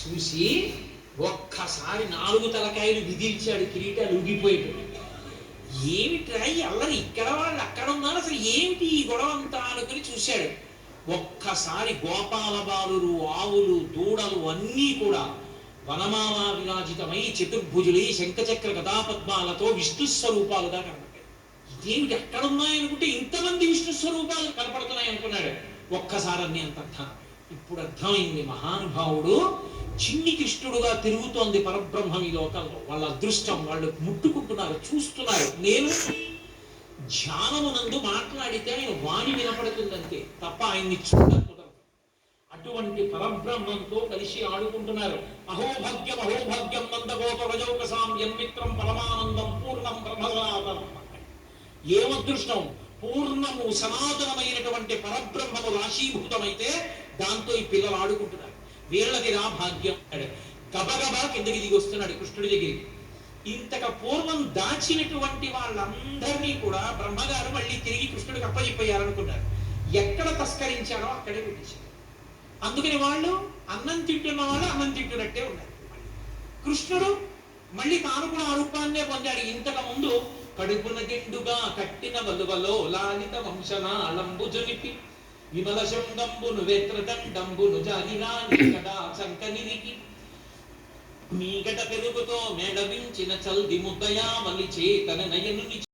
చూసి ఒక్కసారి నాలుగు తలకాయలు విధించాడు కిరీటాలు ఊగిపోయాడు ఏమిట్రా అల్లరి? ఇక్కడ వాళ్ళు అక్కడ ఉన్నారు. అసలు ఏమిటి ఈ గొడవ అంతా అనుకుని చూశాడు. ఒక్కసారి గోపాల బాలురు ఆవులు దూడలు అన్నీ కూడా వనమాలా విరాజితమై చతుర్భుజులై శంఖచక్ర కథాపద్మాలతో విష్ణు స్వరూపాలుగా కనపడ్డాయి. ఇదేమిటి? అక్కడ ఉన్నాయనుకుంటే ఇంతమంది విష్ణు స్వరూపాలు కనపడుతున్నాయి అనుకున్నాడు ఒక్కసారి అన్ని అంత అర్థం ఇప్పుడు అర్థమైంది మహానుభావుడు చిన్నికిష్టుడుగా తిరుగుతోంది పరబ్రహ్మం ఈ లోకంలో. వాళ్ళ అదృష్టం వాళ్ళు ముట్టుకుంటున్నారు చూస్తున్నారు. నేను ధ్యానమునందు మాట్లాడితే ఆయన వాణి వినపడుతుందంతే తప్ప ఆయన్ని చూడకూడదు. అటువంటి పరబ్రహ్మంతో కలిసి ఆడుకుంటున్నారు. అహోభాగ్యం అహోభాగ్యం నందగోప రజోకసాం యన్మిత్రం పరమానందం పూర్ణం బ్రహ్మదాతం ఏమదృష్టం? పూర్ణము సనాతనమైనటువంటి పరబ్రహ్మము రాశీభూతమైతే దాంతో ఈ పిల్లలు ఆడుకుంటున్నారు. వీళ్ళకి రా భాగ్యం అన్నాడు గబగబా కిందకి దిగి వస్తున్నాడు కృష్ణుడి దగ్గరికి. ఇంతక పూర్వం దాచినటువంటి వాళ్ళందరినీ కూడా బ్రహ్మగారు మళ్ళీ తిరిగి కృష్ణుడికి అప్పచెప్పయ్యారనుకున్నారు ఎక్కడ తస్కరించాడో అక్కడే పెట్టించారు అందుకని వాళ్ళు అన్నం తింటున్న వాళ్ళు అన్నం తింటున్నట్టే ఉన్నారు. కృష్ణుడు మళ్ళీ తాను కూడా ఆ రూపాన్నే పొందాడు. ఇంతకు ముందు కడుపున గిండుగా కట్టిన వలువలో లాలిత వంశన అలంబు జొనిపి విమల శృంగంబును వేత్రదండంబును జాగిరా నీకడా సంకనిరికి మీగట పెరుగుతో మేడవించిన చల్ది ముద్దయా మలి చేతన నయనుని